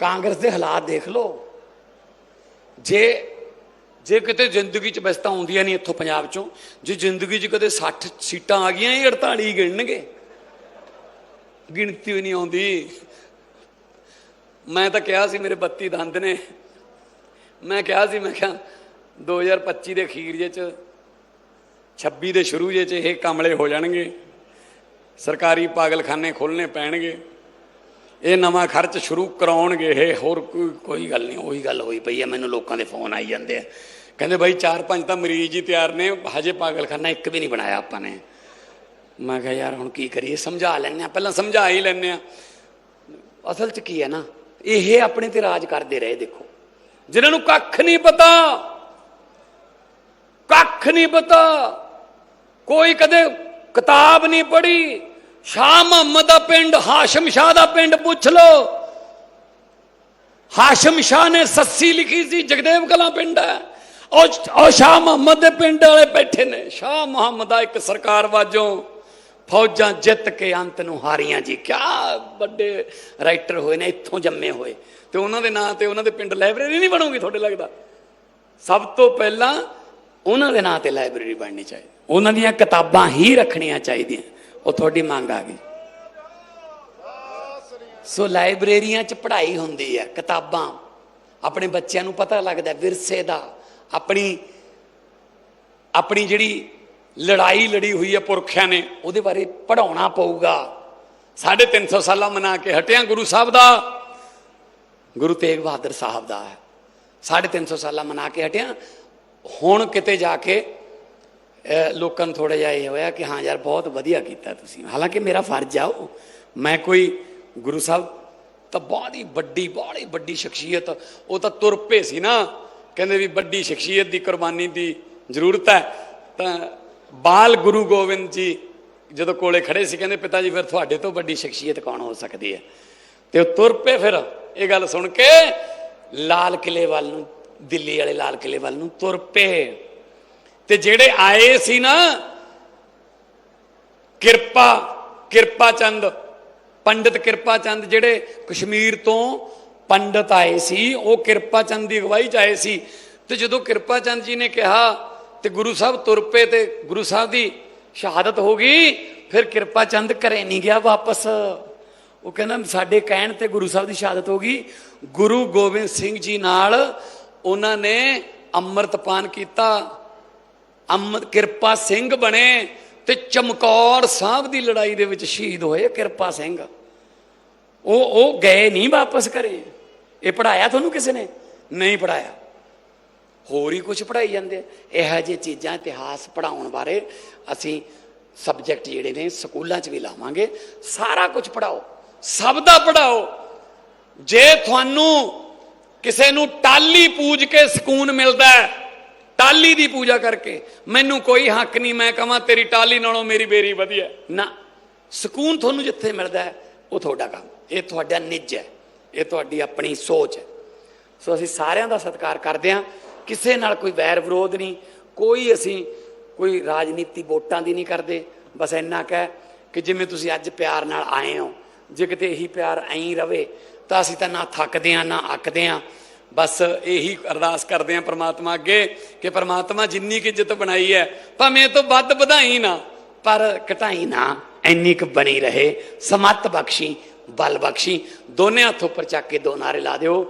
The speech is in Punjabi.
ਕਾਂਗਰਸ ਦੇ ਹਾਲਾਤ ਦੇਖ ਲਓ। ਜੇ ਜੇ ਕਿਤੇ ਜ਼ਿੰਦਗੀ 'ਚ ਬਸਤਾ ਆਉਂਦੀਆਂ ਨਹੀਂ ਇੱਥੋਂ ਪੰਜਾਬ 'ਚੋਂ, ਜੇ ਜ਼ਿੰਦਗੀ 'ਚ ਕਦੇ 60 ਸੀਟਾਂ ਆ ਗਈਆਂ ਇਹ 48 ਗਿਣਨਗੇ। ਗਿਣਤੀ ਵੀ ਨਹੀਂ ਆਉਂਦੀ। ਮੈਂ ਤਾਂ ਕਿਹਾ ਸੀ ਮੇਰੇ 32 ਦੰਦ ਨੇ। ਮੈਂ ਕਿਹਾ ਸੀ, ਮੈਂ ਕਿਹਾ 2025 ਦੇ ਅਖੀਰ ਜੇ ਚ 26 ਦੇ ਸ਼ੁਰੂ ਜੇ ਚ ਇਹ ਕਮਲੇ ਹੋ ਜਾਣਗੇ। ਸਰਕਾਰੀ ਪਾਗਲਖਾਨੇ ਖੋਲਣੇ ਪੈਣਗੇ। ਇਹ ਨਵਾਂ ਖਰਚ ਸ਼ੁਰੂ ਕਰਾਉਣਗੇ ਇਹ ਹੋਰ ਕੋਈ ਕੋਈ ਗੱਲ ਨਹੀਂ, ਉਹੀ ਗੱਲ ਹੋਈ ਪਈ ਹੈ, ਮੈਨੂੰ ਲੋਕਾਂ ਦੇ ਫੋਨ ਆਈ ਜਾਂਦੇ ਆ। ਕਹਿੰਦੇ ਬਾਈ ਚਾਰ ਪੰਜ ਤਾਂ ਮਰੀਜ਼ ਹੀ ਤਿਆਰ ਨੇ, ਹਜੇ ਪਾਗਲਖਾਨਾ ਇੱਕ ਵੀ ਨਹੀਂ ਬਣਾਇਆ ਆਪਾਂ ਨੇ। ਮੈਂ ਕਿਹਾ ਯਾਰ ਹੁਣ ਕੀ ਕਰੀਏ, ਸਮਝਾ ਲੈਣੇ ਆ ਪਹਿਲਾਂ ਸਮਝਾ ਹੀ ਲੈਣੇ ਆ ਅਸਲ 'ਚ ਕੀ ਹੈ ਨਾ, ਇਹ ਆਪਣੇ ਤੇ ਰਾਜ ਕਰਦੇ ਰਹੇ, ਦੇਖੋ। ਜਿਨ੍ਹਾਂ ਨੂੰ ਕੱਖ ਨਹੀਂ ਪਤਾ, ਕੱਖ ਨਹੀਂ ਪਤਾ, ਕੋਈ ਕਦੇ ਕਿਤਾਬ ਨਹੀਂ ਪੜ੍ਹੀ ਸ਼ਾਹ ਮੁਹੰਮਦ ਦਾ ਪਿੰਡ, ਹਾਸ਼ਮ ਸ਼ਾਹ ਦਾ ਪਿੰਡ ਪੁੱਛ ਲਓ। ਹਾਸ਼ਮ ਸ਼ਾਹ ਨੇ ਸੱਸੀ ਲਿਖੀ ਸੀ, ਜਗਦੇਵ ਕਲਾਂ ਪਿੰਡ ਹੈ। ਉਹ ਉਹ ਸ਼ਾਹ ਮੁਹੰਮਦ ਦੇ ਪਿੰਡ ਵਾਲੇ ਬੈਠੇ ਨੇ। ਸ਼ਾਹ ਮੁਹੰਮਦ ਦਾ ਇੱਕ ਸਰਕਾਰ ਵਾਜੋਂ ਫੌਜਾਂ ਜਿੱਤ ਕੇ ਅੰਤ ਨੂੰ ਹਾਰੀਆਂ ਜੀ। ਕਿਆ ਵੱਡੇ ਰਾਈਟਰ ਹੋਏ ਨੇ, ਇੱਥੋਂ ਜੰਮੇ ਹੋਏ। ਤੇ ਉਹਨਾਂ ਦੇ ਨਾਂ ਤੇ ਉਹਨਾਂ ਦੇ ਪਿੰਡ ਲਾਇਬ੍ਰੇਰੀ ਨਹੀਂ ਬਣੂਗੀ, ਤੁਹਾਡੇ ਲੱਗਦਾ? ਸਭ ਤੋਂ ਪਹਿਲਾਂ ਉਹਨਾਂ ਦੇ ਨਾਂ ਤੇ ਲਾਇਬ੍ਰੇਰੀ ਬਣਨੀ ਚਾਹੀਦੀ। ਉਹਨਾਂ ਦੀਆਂ ਕਿਤਾਬਾਂ ਹੀ ਰੱਖਣੀਆਂ ਚਾਹੀਦੀਆਂ। ਉਹ ਤੁਹਾਡੀ ਮੰਗ ਆ ਗਈ। ਸੋ ਲਾਇਬ੍ਰੇਰੀਆਂ 'ਚ ਪੜ੍ਹਾਈ ਹੁੰਦੀ ਹੈ, ਕਿਤਾਬਾਂ। ਆਪਣੇ ਬੱਚਿਆਂ ਨੂੰ ਪਤਾ ਲੱਗਦਾ ਵਿਰਸੇ ਦਾ। ਆਪਣੀ ਆਪਣੀ ਜਿਹੜੀ ਲੜਾਈ ਲੜੀ ਹੋਈ ਹੈ ਪੁਰਖਿਆਂ ਨੇ, ਉਹਦੇ ਬਾਰੇ ਪੜਾਉਣਾ ਪਊਗਾ। 350 ਸਾਲਾਂ ਮਨਾ ਕੇ ਹਟਿਆ ਗੁਰੂ ਸਾਹਿਬ ਦਾ। ਗੁਰੂ ਤੇਗ ਬਹਾਦਰ ਸਾਹਿਬ ਦਾ ਹੈ। 350 ਸਾਲਾਂ ਮਨਾ ਕੇ ਹਟਿਆ। ਹੁਣ ਕਿਤੇ ਜਾ ਕੇ ਲੋਕਾਂ ਨੂੰ ਥੋੜਾ ਜਿਹਾ ਇਹ ਹੋਇਆ ਕਿ ਹਾਂ ਯਾਰ ਬਹੁਤ ਵਧੀਆ ਕੀਤਾ ਤੁਸੀਂ। ਹਾਲਾਂਕਿ ਮੇਰਾ ਫਰਜ਼ ਆ ਉਹ। ਮੈਂ ਕੋਈ ਗੁਰੂ ਸਾਹਿਬ ਤਾਂ ਬਹੁਤ ਹੀ ਵੱਡੀ ਬਹੁਤ ਹੀ ਵੱਡੀ ਸ਼ਖਸੀਅਤ, ਉਹ ਤਾਂ ਤੁਰ ਪਏ ਸੀ ਨਾ। ਕਹਿੰਦੇ ਵੀ ਵੱਡੀ ਸ਼ਖਸੀਅਤ ਦੀ ਕੁਰਬਾਨੀ ਦੀ ਜ਼ਰੂਰਤ ਹੈ। ਤਾਂ ਬਾਲ ਗੁਰੂ ਗੋਬਿੰਦ ਜੀ ਜਦੋਂ ਕੋਲੇ ਖੜੇ ਸੀ, ਕਹਿੰਦੇ ਪਿਤਾ ਜੀ, ਫਿਰ ਤੁਹਾਡੇ ਤੋਂ ਵੱਡੀ ਸ਼ਖਸੀਅਤ ਕੌਣ ਹੋ ਸਕਦੀ ਹੈ? ਤੇ ਉਹ ਤੁਰ ਪਏ ਫਿਰ। ਇਹ ਗੱਲ ਸੁਣ ਕੇ ਲਾਲ ਕਿਲੇ ਵੱਲ ਨੂੰ, ਦਿੱਲੀ ਵਾਲੇ ਲਾਲ ਕਿਲੇ ਵੱਲ ਨੂੰ ਤੁਰ ਪਏ। ਤੇ ਜਿਹੜੇ ਆਏ ਸੀ ਨਾ, ਕਿਰਪਾ ਕਿਰਪਾ ਚੰਦ, ਪੰਡਿਤ ਕਿਰਪਾ ਚੰਦ ਜਿਹੜੇ ਕਸ਼ਮੀਰ ਤੋਂ ਪੰਡਿਤ ਆਏ ਸੀ, ਉਹ ਕਿਰਪਾ ਚੰਦ ਦੀ ਅਗਵਾਈ ਚ ਆਏ ਸੀ। ਤੇ ਜਦੋਂ ਕਿਰਪਾ ਚੰਦ ਜੀ ਨੇ ਕਿਹਾ ਤੇ ਗੁਰੂ ਸਾਹਿਬ ਤੁਰ ਪਏ ਤੇ ਗੁਰੂ ਸਾਹਿਬ ਦੀ ਸ਼ਹਾਦਤ ਹੋ ਗਈ, ਫਿਰ ਕਿਰਪਾ ਚੰਦ ਘਰੇ ਨਹੀਂ ਗਿਆ ਵਾਪਸ। ਉਹ ਕਹਿੰਦਾ, ਸਾਡੇ ਕਹਿਣ ਤੇ ਗੁਰੂ ਸਾਹਿਬ ਦੀ ਸ਼ਹਾਦਤ ਹੋ ਗਈ। ਗੁਰੂ ਗੋਬਿੰਦ ਸਿੰਘ ਜੀ ਨਾਲ ਉਹਨਾਂ ਨੇ ਅੰਮ੍ਰਿਤਪਾਨ ਕੀਤਾ ਅੰਮ੍ਰਿਤ ਕਿਰਪਾ ਸਿੰਘ ਬਣੇ ਤੇ ਚਮਕੌਰ ਸਾਹਿਬ ਦੀ ਲੜਾਈ ਦੇ ਵਿੱਚ ਸ਼ਹੀਦ ਹੋਏ ਕਿਰਪਾ ਸਿੰਘ। ਉਹ ਉਹ ਗਏ ਨਹੀਂ ਵਾਪਸ ਕਰੇ ਇਹ ਪੜਾਇਆ ਤੁਹਾਨੂੰ ਕਿਸੇ ਨੇ? ਨਹੀਂ ਪੜਾਇਆ ਹੋਰ ਹੀ ਕੁਝ ਪੜਾਈ ਜਾਂਦੇ ਇਹੋ ਜਿਹੇ ਚੀਜ਼ਾਂ ਇਤਿਹਾਸ ਪੜਾਉਣ ਬਾਰੇ ਅਸੀਂ ਸਬਜੈਕਟ ਜਿਹੜੇ ਨੇ ਸਕੂਲਾਂ 'ਚ ਵੀ ਲਾਵਾਂਗੇ। ਸਾਰਾ ਕੁਝ ਪੜਾਓ ਸਭ ਦਾ ਪੜਾਓ ਜੇ ਤੁਹਾਨੂੰ ਕਿਸੇ ਨੂੰ ਟਾਲੀ ਪੂਜ ਕੇ ਸਕੂਨ ਮਿਲਦਾ ਹੈ ਟਾਲੀ ਦੀ ਪੂਜਾ ਕਰਕੇ। ਮੈਨੂੰ ਕੋਈ ਹੱਕ ਨਹੀਂ, ਮੈਂ ਕਹਾਂ ਤੇਰੀ ਟਾਲੀ ਨਾਲੋਂ ਮੇਰੀ ਬੇਰੀ ਵਧੀਆ ਨਾ, ਸਕੂਨ ਤੁਹਾਨੂੰ ਜਿੱਥੇ ਮਿਲਦਾ ਹੈ, ਉਹ ਤੁਹਾਡਾ ਕੰਮ। ਇਹ ਤੁਹਾਡਾ ਨਿੱਜ ਹੈ, ਇਹ ਤੁਹਾਡੀ ਆਪਣੀ ਸੋਚ ਹੈ। ਸੋ ਅਸੀਂ ਸਾਰਿਆਂ ਦਾ ਸਤਿਕਾਰ ਕਰਦੇ ਹਾਂ। ਕਿਸੇ ਨਾਲ ਕੋਈ ਵੈਰ ਵਿਰੋਧ ਨਹੀਂ, ਕੋਈ ਅਸੀਂ ਕੋਈ ਰਾਜਨੀਤੀ ਵੋਟਾਂ ਦੀ ਨਹੀਂ ਕਰਦੇ। ਬਸ ਇੰਨਾ ਕਹਿ ਕਿ ਜਿਵੇਂ ਤੁਸੀਂ ਅੱਜ ਪਿਆਰ ਨਾਲ ਆਏ ਹੋ, ਜੇ ਕਿਤੇ ਇਹੀ ਪਿਆਰ ਐਂ ਰਵੇ, ਤਾਂ ਅਸੀਂ ਤਾਂ ਨਾ ਥੱਕਦੇ ਹਾਂ, ਨਾ ਅੱਕਦੇ ਹਾਂ। ਬਸ ਇਹੀ ਅਰਦਾਸ ਕਰਦੇ ਹਾਂ ਪ੍ਰਮਾਤਮਾ ਅੱਗੇ ਕਿ ਪ੍ਰਮਾਤਮਾ ਜਿੰਨੀ ਕਿ ਇੱਜ਼ਤ ਬਣਾਈ ਹੈ, ਭਾਵੇਂ ਤੋਂ ਵੱਧ ਵਧਾਈ ਨਾ, ਪਰ ਘਟਾਈ ਨਾ, ਇੰਨੀ ਕੁ ਬਣੀ ਰਹੇ, ਸਮੱਤ ਬਖਸ਼ੀ, ਬਲ ਬਖਸ਼ੀ, ਦੋਨੇ ਹੱਥ ਉੱਪਰ ਚੱਕ ਕੇ ਦੋ ਨਾਰੇ ਲਾ ਦਿਓ।